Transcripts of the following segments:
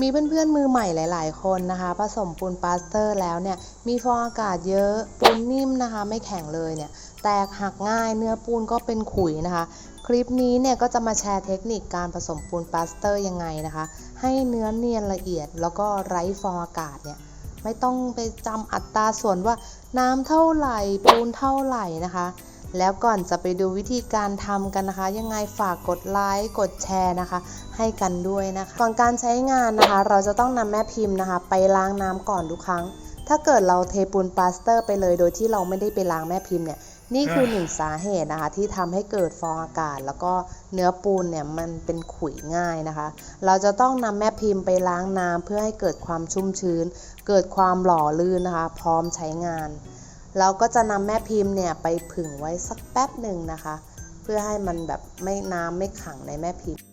มีเพื่อนๆมือใหม่หลาย ๆ คนนะคะ ผสมปูนปาสเตอร์แล้วเนี่ยมีฟองอากาศเยอะปูนนิ่มนะคะ ไม่แข็งเลยเนี่ยแตกหักง่ายเนื้อปูนก็เป็นขุยนะคะ คลิปนี้เนี่ยก็จะมาแชร์เทคนิคการผสมปูนปาสเตอร์ยังไงนะคะ ให้เนื้อเนียนละเอียดแล้วก็ไร้ฟองอากาศเนี่ยไม่ต้องไปจำอัตราส่วนว่าน้ำเท่าไหร่ปูนเท่าไหร่นะคะ แล้วก่อนจะไปดูวิธีการทำกันนะคะ ยังไงฝากกดไลค์กดแชร์นะคะ ให้กันด้วยนะคะก่อนการใช้งานนะคะ เราจะต้องนำแม่พิมพ์นะคะ ไปล้างน้ำก่อนทุกครั้ง ถ้าเกิดเราเทปูนปลาสเตอร์ ไปเลยโดยที่เราไม่ได้ไปล้างแม่พิมพ์เนี่ยนี่คือหนึ่งสาเหตุนะคะ ที่ทำให้เกิดฟองอากาศ แล้วก็เนื้อปูนเนี่ยมันเป็นขุยง่ายนะคะ เราจะต้องนำแม่พิมพ์ไปล้างน้ำเพื่อให้เกิดความชุ่มชื้น เกิดความหล่อลื่นนะคะ พร้อมใช้งาน เราก็จะนำแม่พิมพ์เนี่ยไปผึ่งไว้สักแป๊บหนึ่งนะคะ เพื่อให้มันแบบไม่น้ำไม่ขังในแม่พิมพ์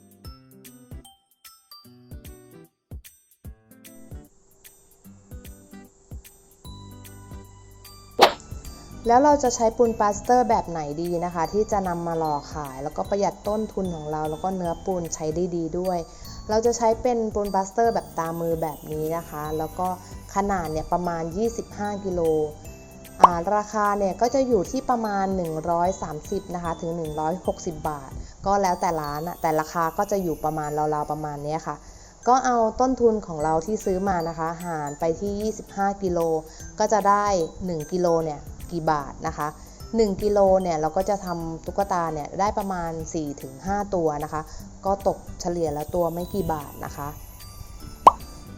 แล้วเราจะใช้ปูนปาสเตอร์แบบไหนดีนะคะ ที่จะนำมาหล่อขาย แล้วก็ประหยัดต้นทุนของเรา แล้วก็เนื้อปูนใช้ได้ดีด้วย เราจะใช้เป็นปูนปาสเตอร์แบบตามือแบบนี้นะคะ แล้วก็ขนาดเนี่ยประมาณ 25 กิโล ราคาเนี่ยก็จะอยู่ที่ประมาณ 130นะคะถึง 160 บาท ก็แล้วแต่ร้านอะแต่ราคาก็จะอยู่ประมาณราวๆประมาณนี้ค่ะ ก็เอาต้นทุนของเราที่ซื้อมานะคะหารไปที่ 25 กิโลก็จะได้ 1 กิโลเนี่ยกี่บาทนะคะ1กิโลเนี่ยเราก็จะทำตุ๊กตาเนี่ยได้ประมาณ 4-5 ตัวนะคะ ก็ตกเฉลี่ยแล้วตัวไม่กี่บาทนะคะ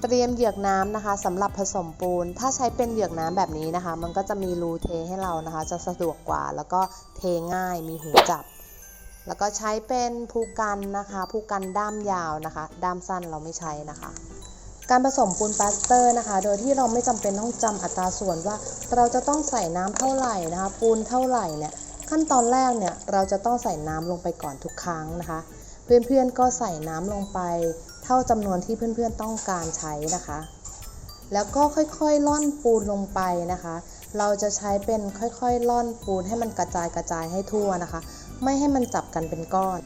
เตรียมเหยือกน้ำนะคะสำหรับผสมปูน ถ้าใช้เป็นเหยือกน้ำแบบนี้นะคะ มันก็จะมีรูเทให้เรานะคะ จะสะดวกกว่า แล้วก็เทง่ายมีหูจับ แล้วก็ใช้เป็นภูกันนะคะภูกันด้ามยาวนะคะ ด้ามสั้นเราไม่ใช้นะคะ การผสมปูนปาสเตอร์นะคะ โดยที่เราไม่จำเป็นต้องจำอัตราส่วนว่า เราจะต้องใส่น้ำเท่าไหร่นะคะ ปูนเท่าไหร่เนี่ยขั้นตอนแรกเนี่ยเราจะต้องใส่น้ำลงไปก่อนทุกครั้งนะคะ เพื่อนๆก็ใส่น้ำลงไป เท่าจำนวนที่เพื่อนๆต้องการใช้นะคะ แล้วก็ค่อยๆล่อนปูนลงไปนะคะ เราจะใช้เป็นค่อยๆล่อนปูนให้มันกระจายกระจายให้ทั่วนะคะ ไม่ให้มันจับกันเป็นก้อน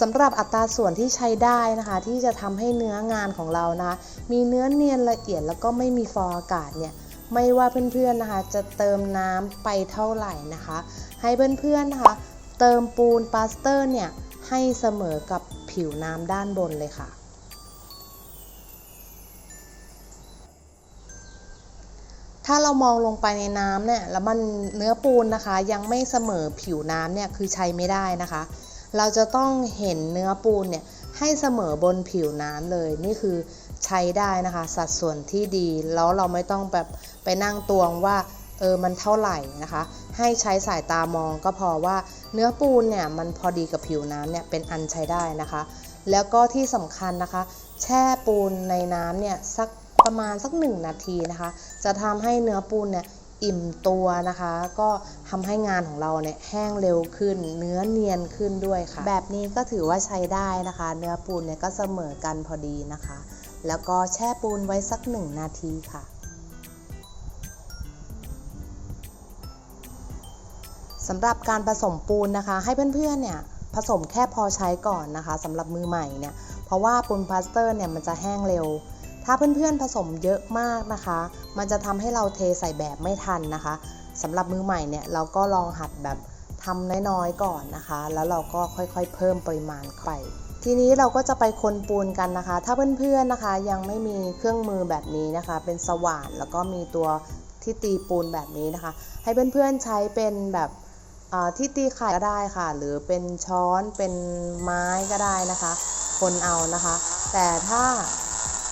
สำหรับอัตราส่วนที่ใช้ได้นะคะ ที่จะทำให้เนื้องานของเรานะคะ มีเนื้อเนียนละเอียดแล้วก็ไม่มีฟองอากาศเนี่ยไม่ว่าเพื่อนๆนะคะ จะเติมน้ำไปเท่าไหร่นะคะ ให้เพื่อนๆนะคะ เติมปูนปลาสเตอร์เนี่ย ให้เสมอกับผิวน้ำด้านบนเลยค่ะ ถ้าเรามองลงไปในน้ำเนี่ยแล้วมันเนื้อปูนนะคะ ยังไม่เสมอผิวน้ำเนี่ยคือใช้ไม่ได้นะคะ เราจะต้องเห็นเนื้อปูนเนี่ยให้เสมอบนผิวน้ำเลยนี่คือใช้ได้นะคะ สัดส่วนที่ดีแล้วเราไม่ต้องแบบไปนั่งตวงว่าเออมันเท่าไหร่นะคะ ให้ใช้สายตามองก็พอว่าเนื้อปูนเนี่ยมันพอดีกับผิวน้ำเนี่ยเป็นอันใช้ได้นะคะ แล้วก็ที่สำคัญนะคะ แช่ปูนในน้ำเนี่ยสักประมาณสักหนึ่งนาทีนะคะ จะทำให้เนื้อปูนเนี่ยอิ่มตัวนะคะ ก็ทำให้งานของเราเนี่ยแห้งเร็วขึ้น เนื้อเนียนขึ้นด้วยค่ะ แบบนี้ก็ถือว่าใช้ได้นะคะ เนื้อปูนเนี่ยก็เสมอกันพอดีนะคะ แล้วก็แช่ปูนไว้สักหนึ่งนาทีค่ะ สำหรับการผสมปูนนะคะ ให้เพื่อนๆเนี่ยผสมแค่พอใช้ก่อนนะคะสำหรับมือใหม่เนี่ยเพราะว่าปูนพลาสเตอร์เนี่ยมันจะแห้งเร็ว ถ้าเพื่อนๆผสมเยอะมากนะคะ มันจะทำให้เราเทใส่แบบไม่ทันนะคะสำหรับมือใหม่เนี่ยเราก็ลองหัดแบบทำน้อยๆก่อนนะคะ แล้วเราก็ค่อยๆ เพิ่มปริมาณไปทีนี้เราก็จะไปคนปูนกันนะคะ ถ้าเพื่อนๆนะคะ ยังไม่มีเครื่องมือแบบนี้นะคะ เป็นสว่านแล้วก็มีตัวที่ตีปูนแบบนี้นะคะ ให้เพื่อนๆใช้เป็นแบบ ที่ตีไข่ก็ได้ค่ะ หรือเป็นช้อนเป็นไม้ก็ได้นะคะ คนเอานะคะ แต่ถ้า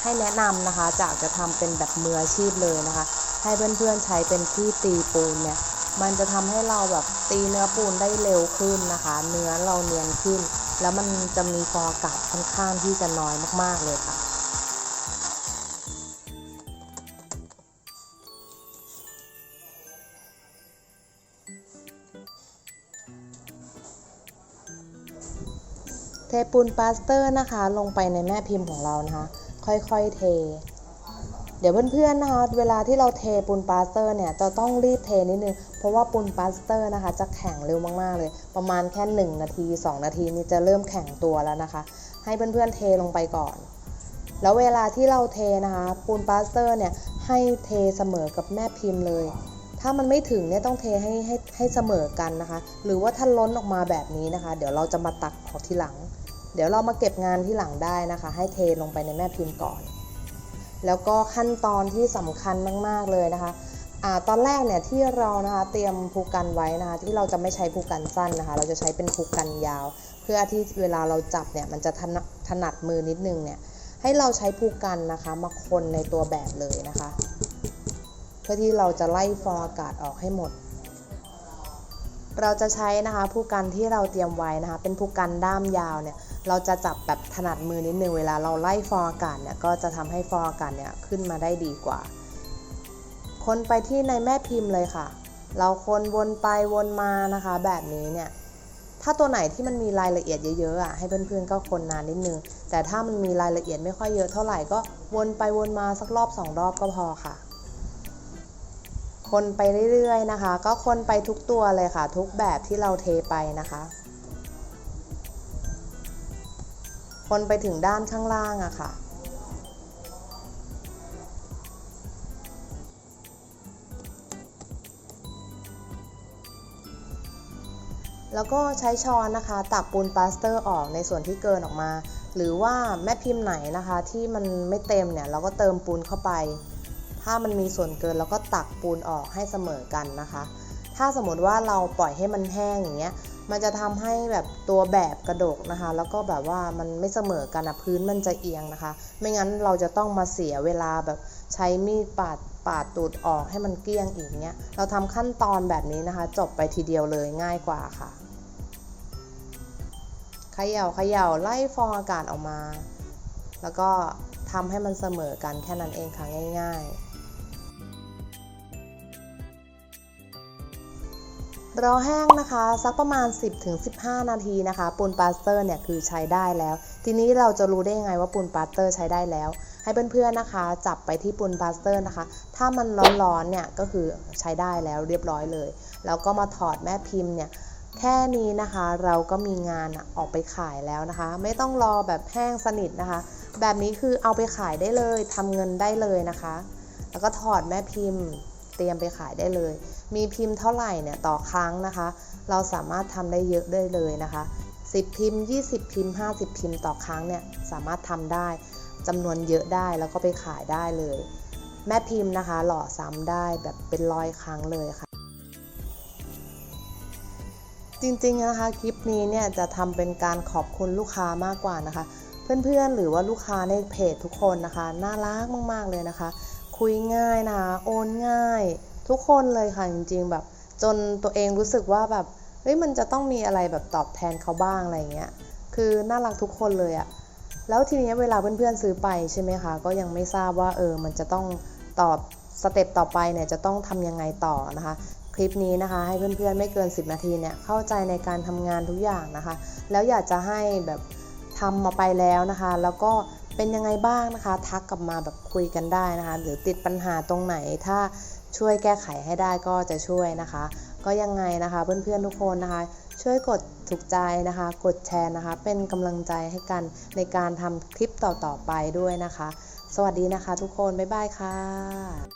ให้แนะนำนะคะจากจะทำเป็นแบบมืออาชีพเลยนะคะ ให้เพื่อนๆใช้เป็นที่ตีปูนเนี่ยมันจะทำให้เราแบบตีเนื้อปูนได้เร็วขึ้นนะคะ เนื้อเราเนียนขึ้น แล้วมันจะมีฟองอากาศค่อนข้างที่จะน้อยมากๆเลยค่ะ ปูนปาสเตอร์นะคะ ลงไปในแม่พิมพ์ของเรานะคะ ค่อยๆเท เดี๋ยวเพื่อนๆนะคะ เวลาที่เราเทปูนปาสเตอร์เนี่ยจะต้องรีบเทนิดนึง เพราะว่าปูนปาสเตอร์นะคะ จะแข็งเร็วมากๆเลย ประมาณแค่ 1 นาที 2 นาทีนี้จะเริ่มแข็งตัวแล้วนะคะ ให้เพื่อนๆเทลงไปก่อน แล้วเวลาที่เราเทนะคะปูนปาสเตอร์เนี่ยให้เทเสมอกับแม่พิมพ์เลยถ้ามันไม่ถึงเนี่ยต้องเทให้ให้ให้เสมอกันนะคะ หรือว่าถ้าล้นออกมาแบบนี้นะคะ เดี๋ยวเราจะมาตักออกทีหลัง เดี๋ยวเรามาเก็บงานที่หลังได้นะคะ ให้เทลงไปในแม่พิมพ์ก่อน แล้วก็ขั้นตอนที่สำคัญมาก ๆ เลยนะคะอตอนแรกเนี่ยที่เรานะคะเตรียมภูกันไว้นะคะที่เราจะไม่ใช้ภูกันสั้นนะคะ เราจะใช้เป็นภูกันยาว เพื่อที่เวลาเราจับเนี่ยมันจะถนัดถนัดมือนิดนึงเนี่ยให้เราใช้ภูกันนะคะมาคนในตัวแบบเลยนะคะ เพื่อที่เราจะไล่ฟองอากาศออกให้หมด เราจะใช้นะคะภูกันที่เราเตรียมไว้นะคะ เป็นภูกันด้ามยาวเนี่ยเราจะจับแบบถนัดมือนิดนึงเวลาเราไล่ฟองอากาศเนี่ยก็จะทำให้ฟองอากาศเนี่ยขึ้นมาได้ดีกว่า คนไปที่ในแม่พิมพ์เลยค่ะ เราคนวนไปวนมานะคะ แบบนี้เนี่ยถ้าตัวไหนที่มันมีรายละเอียดเยอะๆอะให้เพื่อนๆก็คนนานนิดนึง แต่ถ้ามันมีรายละเอียดไม่ค่อยเยอะเท่าไหร่ก็วนไปวนมาสักรอบสองรอบก็พอค่ะ คนไปเรื่อยๆนะคะ ก็คนไปทุกตัวเลยค่ะ ทุกแบบที่เราเทไปนะคะ คนไปถึงด้านข้างล่างอะค่ะแล้วก็ใช้ช้อนนะคะตักปูนปาสเตอร์ออกในส่วนที่เกินออกมา หรือว่าแม่พิมพ์ไหนนะคะ ที่มันไม่เต็มเนี่ยเราก็เติมปูนเข้าไป ถ้ามันมีส่วนเกินเราก็ตักปูนออกให้เสมอกันนะคะ ถ้าสมมติว่าเราปล่อยให้มันแห้งอย่างเงี้ย มันจะทำให้แบบตัวแบบกระดกนะคะ แล้วก็แบบว่ามันไม่เสมอกันอะพื้นมันจะเอียงนะคะ ไม่งั้นเราจะต้องมาเสียเวลาแบบใช้มีดปาดปาดตูดออกให้มันเกลี้ยงอีกเนี้ย เราทำขั้นตอนแบบนี้นะคะ จบไปทีเดียวเลยง่ายกว่าค่ะขย่าเขย่าไล่ฟองอากาศออกมา แล้วก็ทำให้มันเสมอกันแค่นั้นเองค่ะง่าย ๆ รอแห้งนะคะ สักประมาณ 10-15 นาทีนะคะ ปูนปาสเตอร์เนี่ยคือใช้ได้แล้ว ทีนี้เราจะรู้ได้ยังไงว่าปูนปาสเตอร์ใช้ได้แล้ว ให้เพื่อนๆนะคะ จับไปที่ปูนปาสเตอร์นะคะ ถ้ามันร้อนๆเนี่ยก็คือใช้ได้แล้วเรียบร้อยเลย แล้วก็มาถอดแม่พิมพ์เนี่ยแค่นี้นะคะเราก็มีงานออกไปขายแล้วนะคะ ไม่ต้องรอแบบแห้งสนิทนะคะ แบบนี้คือเอาไปขายได้เลยทำเงินได้เลยนะคะ แล้วก็ถอดแม่พิมพ์ เตรียมไปขายได้เลย มีพิมพ์เท่าไหร่เนี่ยต่อครั้งนะคะ เราสามารถทำได้เยอะได้เลยนะคะ 10 พิมพ์ 20 พิมพ์ 50 พิมพ์ต่อครั้งเนี่ยสามารถทำได้จำนวนเยอะได้แล้วก็ไปขายได้เลย แม่พิมพ์นะคะ หล่อซ้ำได้แบบเป็นร้อยครั้งเลยค่ะจริงๆนะคะคลิปนี้เนี่ยจะทำเป็นการขอบคุณลูกค้ามากกว่านะคะ เพื่อนๆหรือว่าลูกค้าในเพจทุกคนนะคะ น่ารักมากๆเลยนะคะ คุยง่ายนะคะโอนง่าย ทุกคนเลยค่ะจริงๆแบบ จนตัวเองรู้สึกว่าแบบเฮ้ยมันจะต้องมีอะไรแบบตอบแทนเขาบ้างอะไรเงี้ยคือน่ารักทุกคนเลยอะแล้วทีนี้เวลาเพื่อนๆซื้อไปใช่ไหมคะก็ยังไม่ทราบว่าเออมันจะต้องตอบสเต็ปต่อไปเนี่ยจะต้องทำยังไงต่อนะคะ คลิปนี้นะคะ ให้เพื่อนๆไม่เกิน 10 นาทีเนี่ยเข้าใจในการทำงานทุกอย่างนะคะ แล้วอยากจะให้แบบทำมาไปแล้วนะคะ แล้วก็ เป็นยังไงบ้างนะคะ ทักกลับมาแบบคุยกันได้นะคะ หรือติดปัญหาตรงไหนถ้าช่วยแก้ไขให้ได้ก็จะช่วยนะคะ ก็ยังไงนะคะเพื่อนๆทุกคนนะคะ ช่วยกดถูกใจนะคะ กดแชร์นะคะ เป็นกำลังใจให้กันในการทำคลิปต่อๆไปด้วยนะคะ สวัสดีนะคะทุกคน บ๊ายบายค่ะ